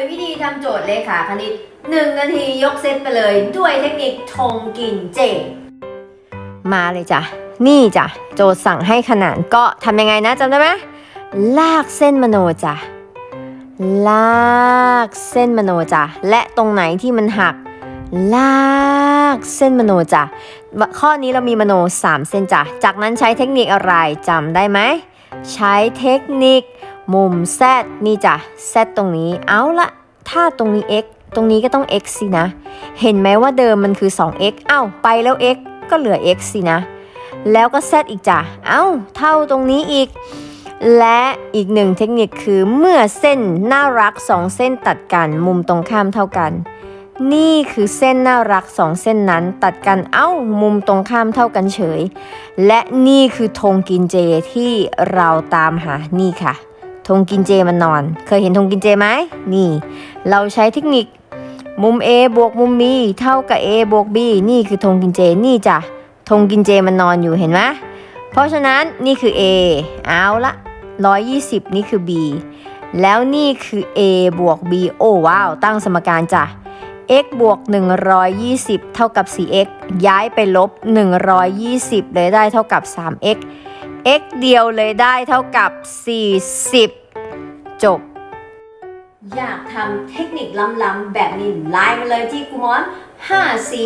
ยวิธีทำโจทย์เลขาคณิต 1 นาทียกเซตไปเลยด้วยเทคนิคทงกินเจ มาเลยจ้ะ นี่จ้ะ โจทย์สั่งให้ขนานก็ทำยังไงนะจำได้ไหมลากเส้นมโนจ้ะ ลากเส้นมโนจ้ะ และตรงไหนที่มันหัก ลากเส้นมโนจ้ะ ข้อนี้เรามีมโน 3 เส้นจ้ะ จากนั้นใช้เทคนิคอะไรจำได้ไหม ใช้เทคนิค มุม z นี่จ้ะ z ตรงนี้ เอาละถ้าตรงนี้ x ตรงนี้ก็ต้อง x สินะ เห็นไหมว่าเดิมมันคือ 2x เอ้า ไปแล้ว x ก็เหลือ x สินะ แล้วก็ z อีกจ้ะ เอ้า เท่าตรงนี้อีก และอีกหนึ่งเทคนิคคือเมื่อเส้นน่ารักสองเส้นตัดกันมุมตรงข้ามเท่ากัน นี่คือเส้นน่ารักสองเส้นนั้นตัดกันเอ้า มุมตรงข้ามเท่ากันเฉย และนี่คือธงกินเจที่เราตามหานี่ค่ะ ธงกินเจมันนอน เคยเห็นธงกินเจไหมนี่ เราใช้เทคนิค มุม A บวกมุม B เท่ากับ A บวก B นี่คือธงกินเจนี่จ้ะธงกินเจมันนอนอยู่เห็นไหมเพราะฉะนั้นนี่คือ A เอาละ120 นี่คือ B แล้วนี่คือ A บวก B โอ้ว้าว ตั้งสมการจ้ะ x บวก 120 เท่ากับ 4x ย้ายไปลบ 120 เลยได้เท่ากับ 3x x เดียวเลยได้เท่ากับ 40 จบ อยากทำเทคนิคล้ำๆแบบนี้ไลน์มาเลยที่กูมอน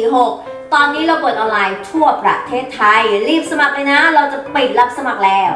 546 ตอนนี้เราเปิดออนไลน์ทั่วประเทศไทย รีบสมัครเลยนะ เราจะปิดรับสมัครแล้ว